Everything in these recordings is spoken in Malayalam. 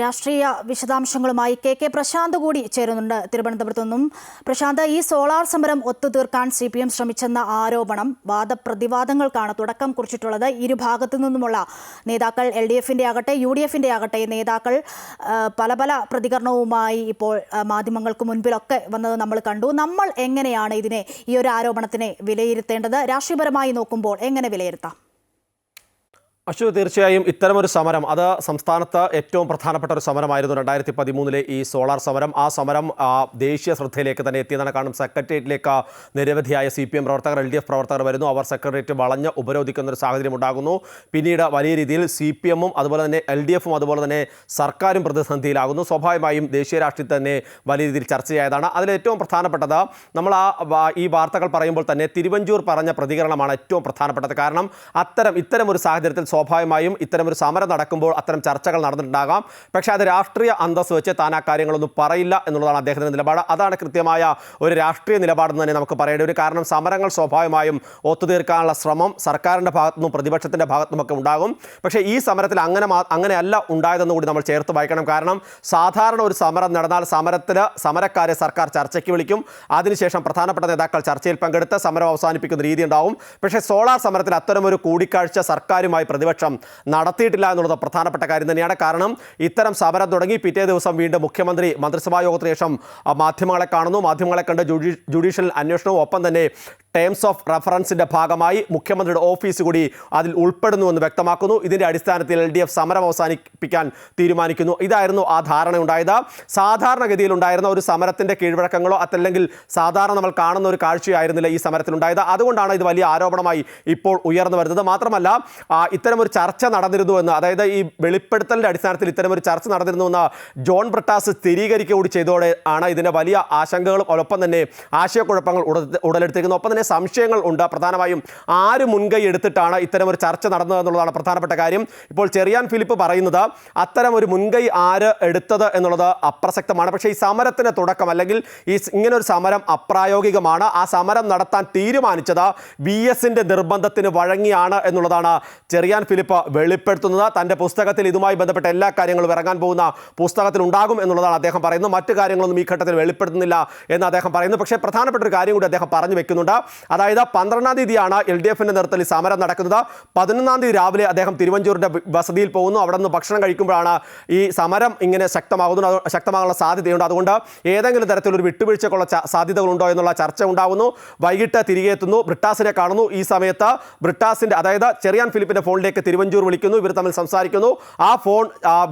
രാഷ്ട്രീയ വിശദാംശങ്ങളുമായി കെ കെ പ്രശാന്ത് കൂടി ചേരുന്നുണ്ട് തിരുവനന്തപുരത്തു നിന്നും. പ്രശാന്ത് ഈ സോളാർ സമരം ഒത്തുതീർക്കാൻ സി പി എം ശ്രമിച്ചെന്ന ആരോപണം വാദപ്രതിവാദങ്ങൾക്കാണ് തുടക്കം കുറിച്ചിട്ടുള്ളത്. ഇരുഭാഗത്തു നിന്നുമുള്ള നേതാക്കൾ എൽ ഡി എഫിന്റെ ആകട്ടെ യു ഡി എഫിന്റെ ആകട്ടെ നേതാക്കൾ പല പല പ്രതികരണവുമായി ഇപ്പോൾ മാധ്യമങ്ങൾക്ക് മുൻപിലൊക്കെ വന്നത് നമ്മൾ കണ്ടു. നമ്മൾ എങ്ങനെയാണ് ഇതിനെ ഈ ഒരു ആരോപണത്തിനെ വിലയിരുത്തേണ്ടത്? രാഷ്ട്രീയപരമായി നോക്കുമ്പോൾ എങ്ങനെ വിലയിരുത്താം? അശു തീർച്ചയായും ഇത്തരമൊരു സമരം അത് സംസ്ഥാനത്ത് ഏറ്റവും പ്രധാനപ്പെട്ട ഒരു സമരമായിരുന്നു രണ്ടായിരത്തി പതിമൂന്നിലെ ഈ സോളാർ സമരം. ആ സമരം ദേശീയ ശ്രദ്ധയിലേക്ക് തന്നെ എത്തിയതാണ് കാരണം സെക്രട്ടേറിയറ്റിലേക്ക് നിരവധിയായ സി പി എം പ്രവർത്തകർ എൽ ഡി എഫ് പ്രവർത്തകർ വരുന്നു. അവർ സെക്രട്ടേറിയറ്റ് വളഞ്ഞ് ഉപരോധിക്കുന്ന ഒരു സാഹചര്യം ഉണ്ടാകുന്നു. പിന്നീട് വലിയ രീതിയിൽ സി പി എമ്മും അതുപോലെ തന്നെ എൽ ഡി എഫും അതുപോലെ തന്നെ സർക്കാരും പ്രതിസന്ധിയിലാകുന്നു. സ്വാഭാവികമായും ദേശീയ രാഷ്ട്രീയത്തിൽ തന്നെ വലിയ രീതിയിൽ ചർച്ചയായതാണ്. അതിലേറ്റവും പ്രധാനപ്പെട്ടത് നമ്മൾ ആ ഈ വാർത്തകൾ പറയുമ്പോൾ തന്നെ തിരുവഞ്ചൂർ പറഞ്ഞ പ്രതികരണമാണ് ഏറ്റവും പ്രധാനപ്പെട്ടത്. കാരണം അത്തരം ഇത്തരം ഒരു സാഹചര്യത്തിൽ സ്വാഭാവികമായും ഇത്തരമൊരു ഒരു സമരം നടക്കുമ്പോൾ അത്തരം ചർച്ചകൾ നടന്നിട്ടുണ്ടാകാം. പക്ഷേ അത് രാഷ്ട്രീയ അന്തസ് വെച്ച് താൻ ആ കാര്യങ്ങളൊന്നും പറയില്ല എന്നുള്ളതാണ് അദ്ദേഹത്തിന്റെ നിലപാട്. അതാണ് കൃത്യമായ ഒരു രാഷ്ട്രീയ നിലപാടെന്ന് തന്നെ നമുക്ക് പറയേണ്ടി വരും. കാരണം സമരങ്ങൾ സ്വാഭാവികമായും ഒത്തുതീർക്കാനുള്ള ശ്രമം സർക്കാരിന്റെ ഭാഗത്തുനിന്നും പ്രതിപക്ഷത്തിന്റെ ഭാഗത്തുനിന്നുമൊക്കെ ഉണ്ടാകും. പക്ഷേ ഈ സമരത്തിൽ അങ്ങനെ അങ്ങനെയല്ല ഉണ്ടായതെന്ന് കൂടി നമ്മൾ ചേർത്ത് വായിക്കണം. കാരണം സാധാരണ ഒരു സമരം നടന്നാൽ സമരത്തിൽ സമരക്കാരെ സർക്കാർ ചർച്ചയ്ക്ക് വിളിക്കും. അതിനുശേഷം പ്രധാനപ്പെട്ട നേതാക്കൾ ചർച്ചയിൽ പങ്കെടുത്ത് സമരം അവസാനിപ്പിക്കുന്ന രീതി ഉണ്ടാവും പക്ഷേ സോളാർ സമരത്തിൽ അത്തരമൊരു കൂടിക്കാഴ്ച സർക്കാരുമായി പ്രതിപക്ഷം നടത്തിയിട്ടില്ല എന്നുള്ളത് പ്രധാനപ്പെട്ട കാര്യം തന്നെയാണ്. കാരണം ഇത്തരം സമരം തുടങ്ങി പിറ്റേ ദിവസം വീണ്ടും മുഖ്യമന്ത്രി മന്ത്രിസഭാ യോഗത്തിന് ശേഷം മാധ്യമങ്ങളെ കാണുന്നു. മാധ്യമങ്ങളെ കണ്ട് ജുഡീഷ്യൽ അന്വേഷണവും ഒപ്പം തന്നെ ടേംസ് ഓഫ് റഫറൻസിന്റെ ഭാഗമായി മുഖ്യമന്ത്രിയുടെ ഓഫീസ് കൂടി അതിൽ ഉൾപ്പെടുന്നുവെന്ന് വ്യക്തമാക്കുന്നു. ഇതിന്റെ അടിസ്ഥാനത്തിൽ എൽ ഡി എഫ് സമരം അവസാനിപ്പിക്കാൻ തീരുമാനിക്കുന്നു. ഇതായിരുന്നു ആ ധാരണ ഉണ്ടായത്. സാധാരണഗതിയിൽ ഉണ്ടായിരുന്ന ഒരു സമരത്തിന്റെ കീഴ്വഴക്കങ്ങളോ അതല്ലെങ്കിൽ സാധാരണ നമ്മൾ കാണുന്ന ഒരു കാഴ്ചയായിരുന്നില്ല ഈ സമരത്തിലുണ്ടായത്. അതുകൊണ്ടാണ് ഇത് വലിയ ആരോപണമായി ഇപ്പോൾ ഉയർന്നു വരുന്നത്. മാത്രമല്ല ഇത്തരമൊരു ചർച്ച നടന്നിരുന്നു എന്ന് അതായത് ഈ വെളിപ്പെടുത്തലിന്റെ അടിസ്ഥാനത്തിൽ ഇത്തരം ഒരു ചർച്ച നടന്നിരുന്നു എന്ന് ജോൺ ബ്രിട്ടാസ് സ്ഥിരീകരിക്കുക കൂടി ചെയ്തോടെ ആണ് ഇതിന്റെ വലിയ ആശങ്കകളും ഒപ്പം തന്നെ ആശയക്കുഴപ്പങ്ങൾ ഉട- ഉടലെടുത്തിരിക്കുന്നത്. ഒപ്പം തന്നെ സംശയങ്ങൾ ഉണ്ട്. പ്രധാനമായും ആര് മുൻകൈ എടുത്തിട്ടാണ് ഇത്തരം ഒരു ചർച്ച നടന്നത് എന്നുള്ളതാണ് പ്രധാനപ്പെട്ട കാര്യം. ഇപ്പോൾ ചെറിയാൻ ഫിലിപ്പ് പറയുന്നത് അത്തരം ഒരു മുൻകൈ ആര് എടുത്തത് എന്നുള്ളത് അപ്രസക്തമാണ്. പക്ഷേ ഈ സമരത്തിന് തുടക്കം അല്ലെങ്കിൽ ഈ ഇങ്ങനൊരു സമരം അപ്രായോഗികമാണ്. ആ സമരം നടത്താൻ തീരുമാനിച്ചത് ബി എസിന്റെ നിർബന്ധത്തിന് വഴങ്ങിയാണ് എന്നുള്ളതാണ് ചെറിയാൻ ഫിലിപ്പ് വെളിപ്പെടുത്തുന്നത്. തന്റെ പുസ്തകത്തിൽ ഇതുമായി ബന്ധപ്പെട്ട എല്ലാ കാര്യങ്ങളും ഇറങ്ങാൻ പോകുന്ന പുസ്തകത്തിൽ ഉണ്ടാകും എന്നുള്ളതാണ് അദ്ദേഹം പറയുന്നത്. മറ്റു കാര്യങ്ങളൊന്നും ഈ ഘട്ടത്തിൽ വെളിപ്പെടുത്തുന്നില്ല എന്ന് അദ്ദേഹം പറയുന്നു. പക്ഷേ പ്രധാനപ്പെട്ട ഒരു കാര്യം കൂടി അദ്ദേഹം പറഞ്ഞു വെക്കുന്നുണ്ട്. അതായത് പന്ത്രണ്ടാം തീയതിയാണ് എൽ ഡി എഫിന്റെ നേതൃത്വത്തിൽ സമരം നടക്കുന്നത്. പതിനൊന്നാം തീയതി രാവിലെ അദ്ദേഹം തിരുവഞ്ചൂരിന്റെ വസതിയിൽ പോകുന്നു. അവിടെ നിന്ന് ഭക്ഷണം കഴിക്കുമ്പോഴാണ് ഈ സമരം ഇങ്ങനെ ശക്തമാകുന്നു ശക്തമാകാനുള്ള സാധ്യതയുണ്ട്. അതുകൊണ്ട് ഏതെങ്കിലും തരത്തിലൊരു വിട്ടുവീഴ്ചക്കുള്ള സാധ്യതകളുണ്ടോ എന്നുള്ള ചർച്ച ഉണ്ടാകുന്നു വൈകിട്ട് തിരികെ എത്തുന്നു. ബ്രിട്ടാസിനെ കാണുന്നു. ഈ സമയത്ത് ബ്രിട്ടാസിന്റെ അതായത് ചെറിയാൻ ഫിലിപ്പിന്റെ ഫോണിലേക്ക് തിരുവഞ്ചൂർ വിളിക്കുന്നു. ഇവർ തമ്മിൽ സംസാരിക്കുന്നു. ആ ഫോൺ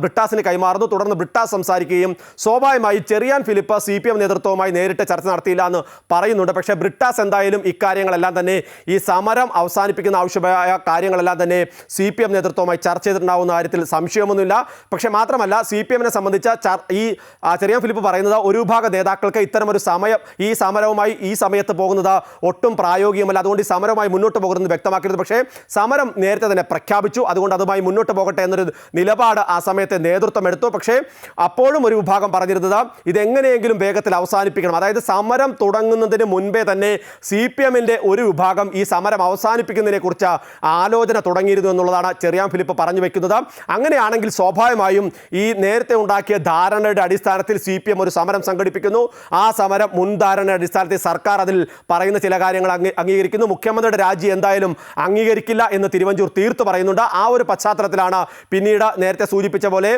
ബ്രിട്ടാസിന് കൈമാറുന്നു. തുടർന്ന് ബ്രിട്ടാസ് സംസാരിക്കുകയും സ്വാഭാവികമായി Cherian Philip C P M നേതൃത്വവുമായി നേരിട്ട് ചർച്ച നടത്തിയില്ല എന്ന് പറയുന്നുണ്ട്. പക്ഷേ ബ്രിട്ടാസ് എന്തായാലും ഇക്കാര്യങ്ങളെല്ലാം തന്നെ ഈ സമരം അവസാനിപ്പിക്കുന്ന ആവശ്യമായ കാര്യങ്ങളെല്ലാം തന്നെ സി പി എം നേതൃത്വവുമായി ചർച്ച ചെയ്തിട്ടുണ്ടാവുന്ന കാര്യത്തിൽ സംശയമൊന്നുമില്ല. പക്ഷേ മാത്രമല്ല സി പി എമ്മിനെ സംബന്ധിച്ച ഈ ചെറിയ ഫിലിപ്പ് പറയുന്നത് ഒരു വിഭാഗം നേതാക്കൾക്ക് ഇത്തരമൊരു സമയം ഈ സമരവുമായി ഈ സമയത്ത് പോകുന്നത് ഒട്ടും പ്രായോഗികമല്ല. അതുകൊണ്ട് ഈ സമരവുമായി മുന്നോട്ട് പോകുന്നത് വ്യക്തമാക്കരുത് പക്ഷേ സമരം നേരത്തെ തന്നെ പ്രഖ്യാപിച്ചു. അതുകൊണ്ട് അതുമായി മുന്നോട്ട് പോകട്ടെ എന്നൊരു നിലപാട് ആ സമയത്തെ നേതൃത്വം എടുത്തു. പക്ഷേ അപ്പോഴും ഒരു വിഭാഗം പറഞ്ഞിരുന്നത് ഇതെങ്ങനെയെങ്കിലും വേഗത്തിൽ അവസാനിപ്പിക്കണം. അതായത് സമരം തുടങ്ങുന്നതിന് മുൻപേ തന്നെ സി പി എമ്മിന്റെ ഒരു വിഭാഗം ഈ സമരം അവസാനിപ്പിക്കുന്നതിനെ കുറിച്ച് ആലോചന തുടങ്ങിയിരുന്നു എന്നുള്ളതാണ് ചെറിയാൻ ഫിലിപ്പ് പറഞ്ഞു വെക്കുന്നത്. അങ്ങനെയാണെങ്കിൽ സ്വാഭാവികമായും ഈ നേരത്തെ ഉണ്ടാക്കിയ ധാരണയുടെ അടിസ്ഥാനത്തിൽ സി പി എം ഒരു സമരം സംഘടിപ്പിക്കുന്നു. ആ സമരം മുൻധാരണയുടെ അടിസ്ഥാനത്തിൽ സർക്കാർ അതിൽ പറയുന്ന ചില കാര്യങ്ങൾ അംഗീകരിക്കുന്നു. മുഖ്യമന്ത്രിയുടെ രാജി എന്തായാലും അംഗീകരിക്കില്ല എന്ന് തിരുവഞ്ചൂർ തീർത്തു പറയുന്നുണ്ട്. ആ ഒരു പശ്ചാത്തലത്തിലാണ് പിന്നീട് നേരത്തെ സൂചിപ്പിച്ച പോലെ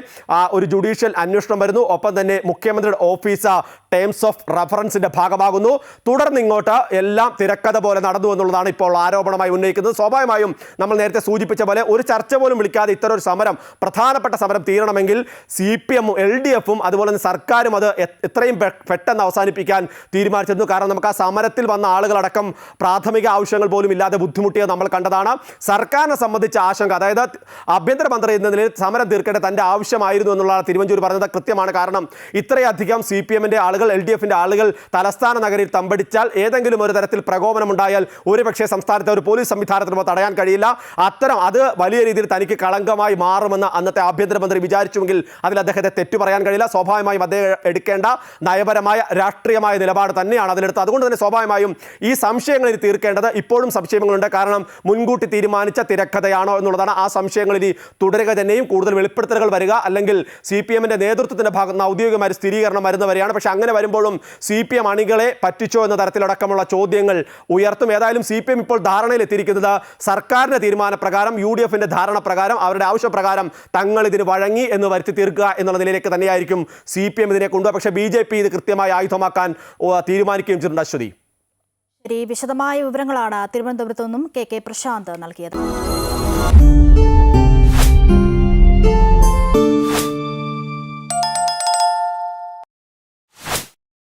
ഒരു ജുഡീഷ്യൽ അന്വേഷണം വരുന്നു. ഒപ്പം തന്നെ മുഖ്യമന്ത്രിയുടെ ഓഫീസ് ടേംസ് ഓഫ് റഫറൻസിന്റെ ഭാഗമാകുന്നു. തുടർന്ന് ഇങ്ങോട്ട് എല്ലാം തിരക്കഥ പോലെ നടന്നു എന്നുള്ളതാണ് ഇപ്പോൾ ആരോപണമായി ഉന്നയിക്കുന്നത്. സ്വാഭാവികമായും നമ്മൾ നേരത്തെ സൂചിപ്പിച്ച പോലെ ഒരു ചർച്ച പോലും വിളിക്കാതെ ഇത്തരം ഒരു സമരം പ്രധാനപ്പെട്ട സമരം തീരണമെങ്കിൽ സി പി എമ്മും എൽ ഡി എഫും അതുപോലെ തന്നെ സർക്കാരും അത് എത്രയും പെട്ടെന്ന് അവസാനിപ്പിക്കാൻ തീരുമാനിച്ചിരുന്നു. കാരണം നമുക്ക് ആ സമരത്തിൽ വന്ന ആളുകളടക്കം പ്രാഥമിക ആവശ്യങ്ങൾ പോലും ഇല്ലാതെ ബുദ്ധിമുട്ടിയത് നമ്മൾ കണ്ടതാണ്. സർക്കാരിനെ സംബന്ധിച്ച ആശങ്ക അതായത് ആഭ്യന്തരമന്ത്രി എന്ന നിലയിൽ സമരം തീർക്കേണ്ട തന്റെ ആവശ്യമായിരുന്നു എന്നുള്ളതാണ് തിരുവഞ്ചൂർ പറഞ്ഞത്. കൃത്യമാണ് കാരണം ഇത്രയധികം സി പി എമ്മിന്റെ ആളുകൾ എൽ ഡി എഫിന്റെ ആളുകൾ തലസ്ഥാന നഗരിയിൽ തമ്പടിച്ചാൽ ഏതെങ്കിലും ഒരു തരത്തിൽ പ്രകോ പ്രകോപനം ഉണ്ടായാൽ ഒരുപക്ഷെ സംസ്ഥാനത്തെ ഒരു പോലീസ് സംവിധാനത്തിനുമ്പോൾ തടയാൻ കഴിയില്ല. അത്തരം അത് വലിയ രീതിയിൽ തനിക്ക് കളങ്കമായി മാറുമെന്ന് അന്നത്തെ ആഭ്യന്തരമന്ത്രി വിചാരിച്ചുവെങ്കിൽ അതിൽ അദ്ദേഹത്തെ തെറ്റു പറയാൻ കഴിയില്ല. സ്വാഭാവികമായും അദ്ദേഹം എടുക്കേണ്ട നയപരമായ രാഷ്ട്രീയമായ നിലപാട് തന്നെയാണ് അതിലെടുത്ത് അതുകൊണ്ട് തന്നെ സ്വാഭാവികമായും ഈ സംശയങ്ങൾ ഇനി തീർക്കേണ്ടത് ഇപ്പോഴും സംശയങ്ങളുണ്ട്. കാരണം മുൻകൂട്ടി തീരുമാനിച്ച തിരക്കഥയാണോ എന്നുള്ളതാണ്. ആ സംശയങ്ങൾ ഇനി തുടരുക തന്നെയും കൂടുതൽ വെളിപ്പെടുത്തലുകൾ വരിക. അല്ലെങ്കിൽ സി പി എമ്മിന്റെ നേതൃത്വത്തിന്റെ ഭാഗത്ത് നിന്ന് ഔദ്യോഗികമായ സ്ഥിരീകരണം വരുന്നവരെയാണ്. പക്ഷേ അങ്ങനെ വരുമ്പോഴും സി പി എം അണികളെ പറ്റിച്ചോ എന്ന തരത്തിലടക്കമുള്ള ചോദ്യങ്ങൾ ഉയർത്തും. ഏതായാലും സി പി എം ഇപ്പോൾ ധാരണയിൽ എത്തിയിരിക്കുന്നത് സർക്കാരിന്റെ തീരുമാനപ്രകാരം യു ഡി എഫിന്റെ ധാരണ പ്രകാരം അവരുടെ ആവശ്യപ്രകാരം തങ്ങൾ ഇതിന് വഴങ്ങി എന്ന് വരുത്തി തീർക്കുക എന്നുള്ള നിലയിലേക്ക് തന്നെയായിരിക്കും സി പി എം ഇതിനെ കൊണ്ടുപോകുക. പക്ഷേ ബി ജെ പി ഇത് കൃത്യമായി ആയുധമാക്കാൻ തീരുമാനിക്കുകയും ചെയ്തിട്ടുണ്ട് അശ്വതി. വിശദമായ വിവരങ്ങളാണ് തിരുവനന്തപുരത്തു നിന്നും കെ കെ പ്രശാന്ത് നൽകിയത്.